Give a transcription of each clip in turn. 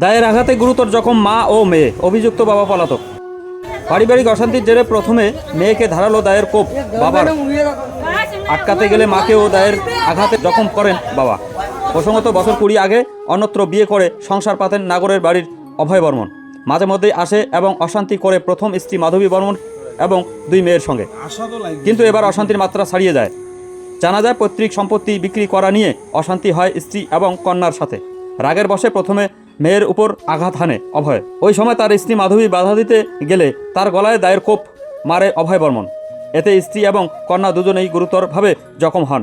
দায়ের আঘাতে গুরুতর জখম মা ও মেয়ে, অভিযুক্ত বাবা পলাতক। পারিবারিক অশান্তির জেরে প্রথমে মেয়েকে ধারালো দায়ের কোপ বাবার আটকাতে গেলে মাকে ও দায়ের আঘাতে জখম করেন বাবা। প্রসঙ্গত বছর কুড়ি আগে অন্যত্র বিয়ে করে সংসার পাতেন নাগরের বাড়ির অভয় বর্মন। মাঝে মধ্যেই আসে এবং অশান্তি করে প্রথম স্ত্রী মাধবী বর্মন এবং দুই মেয়ের সঙ্গে। কিন্তু এবার অশান্তির মাত্রা ছাড়িয়ে যায়। জানা যায়, পৈতৃক সম্পত্তি বিক্রি করা নিয়ে অশান্তি হয় স্ত্রী এবং কন্যার সাথে। রাগের বসে প্রথমে মেয়ের উপর আঘাত হানে অভয়। ওই সময় তার স্ত্রী মাধবী বাধা দিতে গেলে তার গলায় দায়ের কোপ মারে অভয় বর্মন। এতে স্ত্রী এবং কন্যা দুজনেই গুরুতরভাবে জখম হন।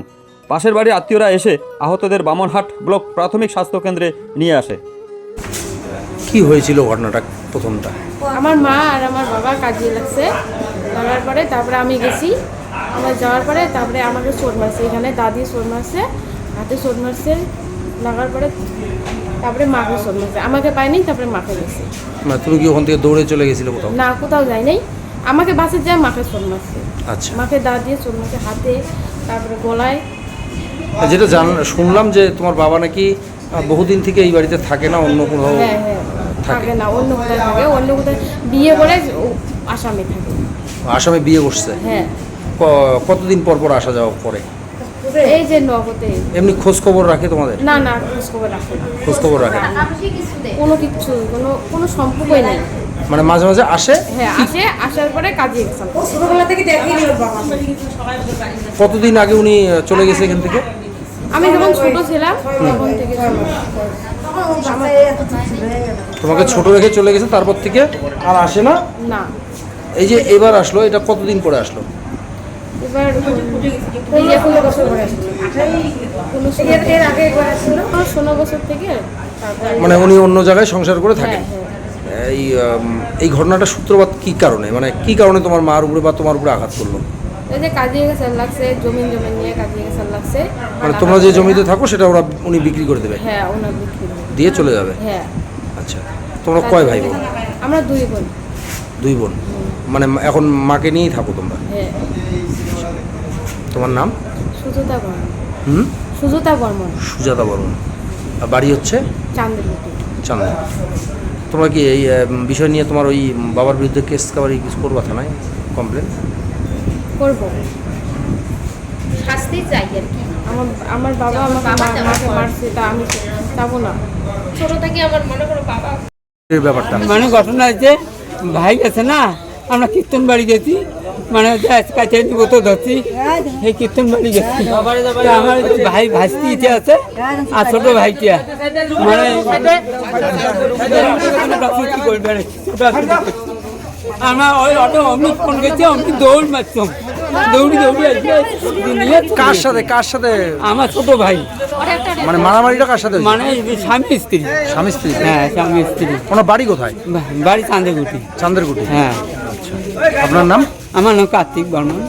পাশের বাড়ির আত্মীয়রা এসে আহতদের বামনহাট ব্লক প্রাথমিক স্বাস্থ্যকেন্দ্রে নিয়ে আসে। কি হয়েছিল ঘটনাটা প্রথমটা? আমার মা আর আমার বাবা কাজে লাগছে। লাগার পরে তারপরে আমি গেছি। আমার যাওয়ার পরে তারপরে আমাকে চোট মারছে। এখানে দাদি চোট মারছে হাতে চোট মারছে। লাগার পরে তারপরে মাকে চোট মারছে আমাকে পাইনি তারপরে মাকে গেছে মানে তুমি কি ওখান থেকে দৌড়ে চলে গেছিলে কোথাও? না কোথাও যাই নাই। আমাকে বাসে যায় মাকে চোট মারছে। আচ্ছা। মাকে দা দিয়ে চোট মারছে হাতে তারপরে গলায়। যেটা জান শুনলাম যে তোমার বাবা নাকি বহুদিন থেকে এই বাড়িতে থাকে না অন্য কোথাও হ্যাঁ হ্যাঁ থাকে। না অন্য কোথায় থাকে অন্য কোথায় বিয়ে করে আসামে থাকে। আসামে বিয়ে করছে? হ্যাঁ। কতদিন পর পর আসা যাওয়া করে? এই যে নগদে। এমনি খোঁজ খবর রাখে তোমাদের? না না খোঁজ খবর রাখে না। খোঁজ খবর রাখে না। কোনো কিছু কোনো কোনো সম্পর্কই নেই। মানে মাঝে মাঝে আসে? হ্যাঁ আসে আসার পরে কাজে ছোটবেলা থেকে দেখিনি ওর বাবা কতদিন আগে উনি চলে গেছে এখান থেকে? আমি যখন ছোট ছিলাম তখন থেকে তোমাকে ছোট রেখে চলে গেছে তারপর থেকে আর আসে না? না। এই যে এবার আসলো এটা কতদিন পরে আসলো? ষোলো বছর এর আগে একবার ষোলো বছর থেকে মানে উনি অন্য জায়গায় সংসার করে থাকেন? হ্যাঁ হ্যাঁ। এই এই ঘটনাটা সূত্রপাত কি কারণে? মানে কি কারণে তোমার মার উপরে বা তোমার উপরে আঘাত করল? এই যে কাজে গেছে লাগছে জমিন জমিন নিয়ে কাজে গেছে লাগছে। মানে তোমরা যে জমিতে থাকো সেটা ওরা উনি বিক্রি করে দেবে? হ্যাঁ বিক্রি দিয়ে চলে যাবে? হ্যাঁ। আচ্ছা তোমরা কয় ভাই বোন আমরা দুই বোন। দুই বোন। মানে এখন মাকে নিয়েই থাকো তোমরা? হ্যাঁ। তোমার নাম? সুজতা বর্মন। হুম? সুজতা বর্মন। সুজাতা বর্মন। আর বাড়ি হচ্ছে? চান্দ্রবতী চান্দা তোমরা কি এই বিষয় নিয়ে তোমার ওই বাবার বিরুদ্ধে কেস কাবারি কিছু করবা থানায়? কমপ্লেন করব। শাস্তি চাই আর কি। আমার আমার বাবা আমাকে বাবা মাকে মারছে তা আমি যাব না। ছোট থেকে আমার মনে করো বাবা ব্যাপারটা। মানে ঘটনা হচ্ছে ভাই গেছে না আমরা কীর্তন বাড়ি গেছি। মানে কাছে নিব তো ধরছি সেই কীর্তন বাড়ি গেছি। আমার ভাই ভাসতি ইচ্ছে আছে আর ছোট ভাইটিয়া মানে। আমরা ওই অটো অমনি ফোন গেছি অমনি দৌড় মারতাম দৌড়ি দৌড়ি আসবে কার সাথে কার সাথে? আমার ছোট ভাই। মানে মারামারিটা কার সাথে মানে স্বামী স্ত্রী। স্বামী স্ত্রী। হ্যাঁ স্বামী স্ত্রী। ওনার বাড়ি কোথায়? বাড়ি চাঁদেগুটি চান্দেরকুটি। হ্যাঁ। আপনার নাম? আমার নাম কার্তিক বর্মন।